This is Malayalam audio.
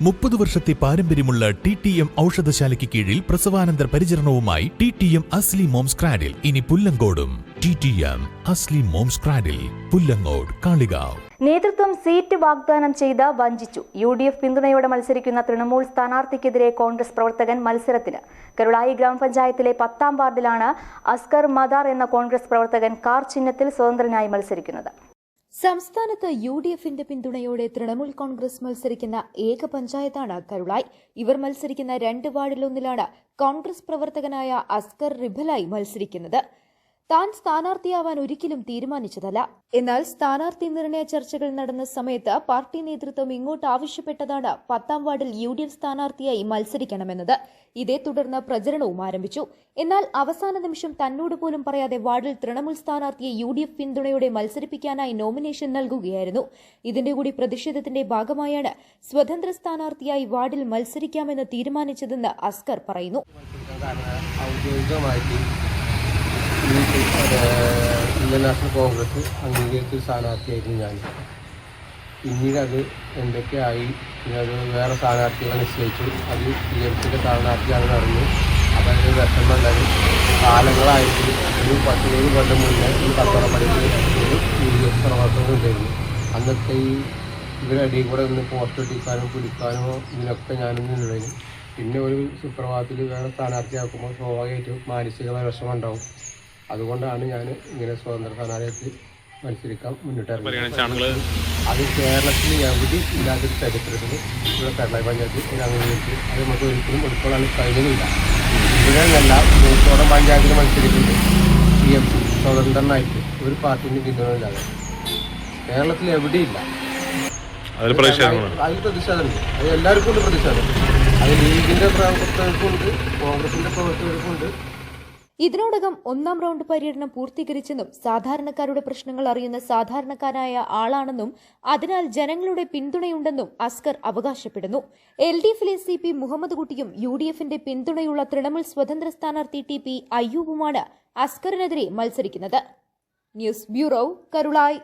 മുപ്പത് വർഷത്തെ പാരമ്പര്യമുള്ള ടി ടി എം ഔഷധശാലയ്ക്ക് കീഴിൽ പ്രസവാനന്തര പരിചരണവുമായി T T M Asli moms cradle. ഇനി പുല്ലങ്കോടും. T T M Asli moms cradle. Pullangode Kalikavu. നേതൃത്വം സീറ്റ് വാഗ്ദാനം ചെയ്ത് വഞ്ചിച്ചു. യു ഡി എഫ് പിന്തുണയോടെ മത്സരിക്കുന്ന തൃണമൂൽ സ്ഥാനാർത്ഥിക്കെതിരെ കോൺഗ്രസ് പ്രവർത്തകൻ മത്സരത്തിന്. കരുളായി ഗ്രാമപഞ്ചായത്തിലെ പത്താം വാർഡിലാണ് അസ്കർ മദാർ എന്ന കോൺഗ്രസ് പ്രവർത്തകൻ കാർ ചിഹ്നത്തിൽ സ്വതന്ത്രനായി മത്സരിക്കുന്നത്. സംസ്ഥാനത്ത് യു ഡി എഫിന്റെ പിന്തുണയോടെ തൃണമൂൽ കോൺഗ്രസ് മത്സരിക്കുന്ന ഏക പഞ്ചായത്താണ് കരുളായി. ഇവർ മത്സരിക്കുന്ന രണ്ട് വാർഡിലൊന്നിലാണ് കോൺഗ്രസ് പ്രവർത്തകനായ അസ്കർ റിബലായി മത്സരിക്കുന്നത്. താൻ സ്ഥാനാർത്ഥിയാവാൻ ഒരിക്കലും തീരുമാനിച്ചതല്ല. എന്നാൽ സ്ഥാനാർത്ഥി നിർണയ ചർച്ചകൾ നടന്ന സമയത്ത് പാർട്ടി നേതൃത്വം ഇങ്ങോട്ട് ആവശ്യപ്പെട്ടതാണ് പത്താം വാർഡിൽ യു ഡി എഫ് സ്ഥാനാർത്ഥിയായി മത്സരിക്കണമെന്നത്. ഇതേ തുടർന്ന് പ്രചരണവും ആരംഭിച്ചു. എന്നാൽ അവസാന നിമിഷം തന്നോട് പോലും പറയാതെ വാർഡിൽ തൃണമൂൽ സ്ഥാനാർത്ഥിയെ യു ഡി എഫ് പിന്തുണയോടെ മത്സരിപ്പിക്കാനായി നോമിനേഷൻ നൽകുകയായിരുന്നു. ഇതിന്റെ കൂടി പ്രതിഷേധത്തിന്റെ ഭാഗമായാണ് സ്വതന്ത്ര സ്ഥാനാർത്ഥിയായി വാർഡിൽ മത്സരിക്കാമെന്ന് തീരുമാനിച്ചതെന്ന് അസ്കർ പറയുന്നു. ഇന്ത്യൻ നാഷണൽ കോൺഗ്രസ് അംഗീകരിച്ച ഒരു സ്ഥാനാർത്ഥിയായിരുന്നു ഞാൻ. പിന്നീട് അത് എന്തൊക്കെയായി? അത് വേറെ സ്ഥാനാർത്ഥികളെ നിശ്ചയിച്ചു. അത് പി എം സിയുടെ സ്ഥാനാർത്ഥിയാണെന്ന് അറിഞ്ഞു. അപ്പോൾ വിഷമം ഉണ്ടായി കാലങ്ങളായിട്ട് ഒരു പത്തിരുപത് കൊല്ലം മുന്നേ ഒരു ഡി എഫ് പ്രവർത്തനം ഉണ്ടായിരുന്നു. അന്നത്തെ ഈ ഇവരടിയിൽ കൂടെ ഒന്ന് പോസ്റ്റ് ഒട്ടിക്കാനും പിടിക്കാനോ ഇതിനൊക്കെ ഞാനൊന്നും ഉണ്ടായിരുന്നു പിന്നെ ഒരു സുപ്രഭാതത്തിൽ വേറെ സ്ഥാനാർത്ഥിയാക്കുമ്പോൾ സ്വാഭാവികമായിട്ടും മാനസികമായ വിഷമം ഉണ്ടാവും. അതുകൊണ്ടാണ് ഞാൻ ഇങ്ങനെ സ്വതന്ത്ര സ്ഥാനാർത്ഥി മത്സരിക്കാൻ മുന്നിട്ടിറങ്ങിയത് അത് കേരളത്തിൽ എവിടെ ഇല്ലാത്തൊരു ചരിത്രത്തിൽ ഇവിടെ കേരള പഞ്ചായത്തിൽ അംഗീകരിച്ചു അംഗീകരിച്ച് അത് നമുക്ക് ഒരിക്കലും ഉൾക്കൊള്ളാൻ കഴിയുന്നില്ല ഇവിടെ നല്ല മൂത്തോടം പഞ്ചായത്തിൽ മത്സരിക്കുന്നത് പി എം സി സ്വതന്ത്രനായിട്ട് ഒരു പാർട്ടിന്റെ പിന്തുണയില്ലാതെ. കേരളത്തിൽ എവിടെയില്ല അതിൽ പ്രതിഷേധമുണ്ട്. അത് എല്ലാവർക്കും ഉണ്ട് പ്രതിഷേധം. അത് ലീഗിന്റെ പ്രവർത്തകർക്കുണ്ട് കോൺഗ്രസിന്റെ പ്രവർത്തകർക്കുണ്ട് ഇതിനോടകം ഒന്നാം റൗണ്ട് പര്യടനം പൂർത്തീകരിച്ചെന്നും സാധാരണക്കാരുടെ പ്രശ്നങ്ങൾ അറിയുന്ന സാധാരണക്കാരായ ആളാണെന്നും അതിനാൽ ജനങ്ങളുടെ പിന്തുണയുണ്ടെന്നും അസ്കർ അവകാശപ്പെടുന്നു. എൽ ഡി എഫിലെ സി പി മുഹമ്മദ് കുട്ടിയും യു ഡി എഫിന്റെ പിന്തുണയുള്ള തൃണമൂൽ സ്വതന്ത്ര സ്ഥാനാർത്ഥി ടി പി അയ്യൂബുമാണ് അസ്കറിനെതിരെ മത്സരിക്കുന്നത്. News bureau Karulai.